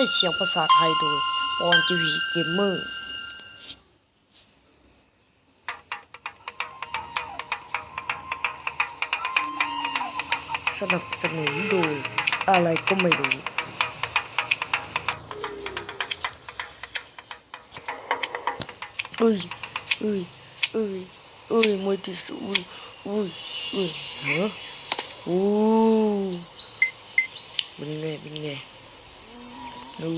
ให้เสียงภาษาไทยโดยปอนจีวีเกมเมอร์สนับสนุนโดยอะไรก็ไม่รู้เอ้ยเอ้ยเอ้ยเอ้ยมวยที่สุดอุ้ยอุ้ยอุ้ยฮะโอ้เป็นไงเป็นไง โอ้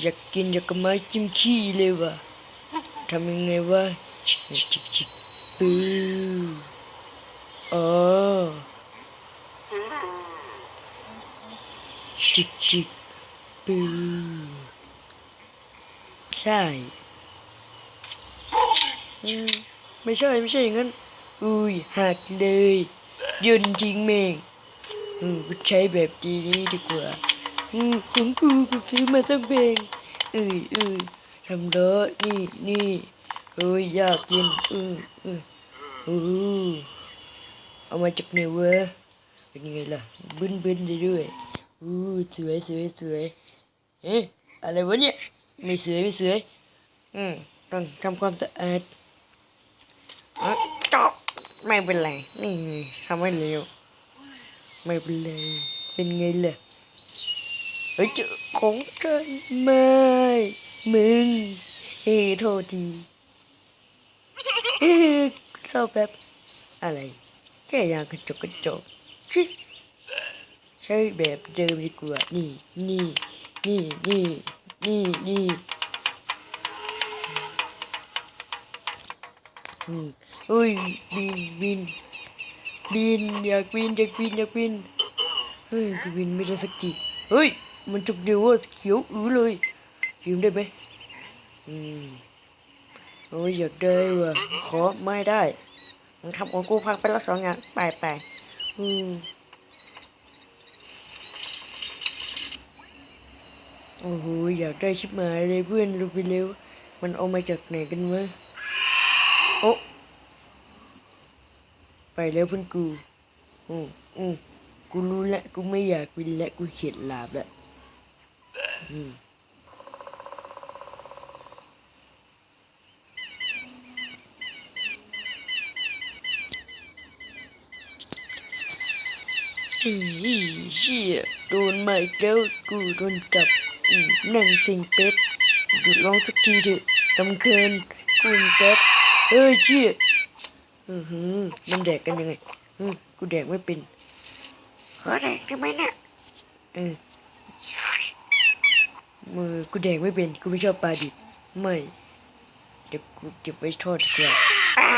อยากกินอยากกับไม้จิ้มขี้เลยวะทำยังไงวะจิกจิกปื้ออ๋อจิกจิกปื้อใช่ไม่ใช่ไม่ใช่อย่างนั้น อุ้ยหักเลยโยนทิ้งเมง อืมกูใช้แบบดีนี้ดีกว่า อืมของกูกูซื้อมาตั้งเพลงเอ้ยเอ้ยทำเด้อนี่นี่เอ้ยอยากกินอืออืออู้เอามาจากไหนวะเป็นยังไงล่ะบึ้นบึ้นได้ด้วยอู้สวยสวยสวยเอ๊ะอะไรวะเนี่ยไม่สวยไม่สวยอืมต้องทำความสะอาดจอบไม่เป็นไรนี่ทำให้เร็ว ไม่เป็นไรเป็นไงล่ะเฮ้ยเจอของฉันไม่มึงเฮ้โทษทีเฮ้เศร้าแบบอะไร แค่ยางกระจกกระจกชิใช้แบบเดิมดีกว่านี่นี่นี่นี่นี่นี่อืมอุ้ยบินบิน บินอยากบินอยากบินอยากบินเฮ้ยกูบินไม่ได้สักทีเฮ้ยมันจุกเดียวว่าเขียวอื้อเลยยืมได้ไหมอืมโอ้ยอยากได้ว่ะขอไม่ได้มึงทำของกูพังไปแล้วสองอย่างไปไปอืมโอ้โหอยากได้ชิบหายเลยเพื่อนรู้ไปเร็วมันเอามาจากไหนกันวะโอ้ไป แล้วเพื่อนกู อืมอืมกูรู้แล้วกูไม่อยากบินแล้วกูเข็ดหลาบแล้วอืมอีเชี่ยโดนไมาอีกแล้วกูโดนจับอืมนั่งเซ็งเป็ดหยุดร้องสักทีเถอะรำเคินกูเป็ดเฮ้ยเชี่ย อือหือมันแดกกันยังไงอืมกูแดกไม่เป็นขอแดกได้ไหมเนี่ยเออมือกูแดกไม่เป็นกูไม่ชอบปลาดิบไม่เดี๋ยวกูเก็บไว้ทอดดีกว่าอ้า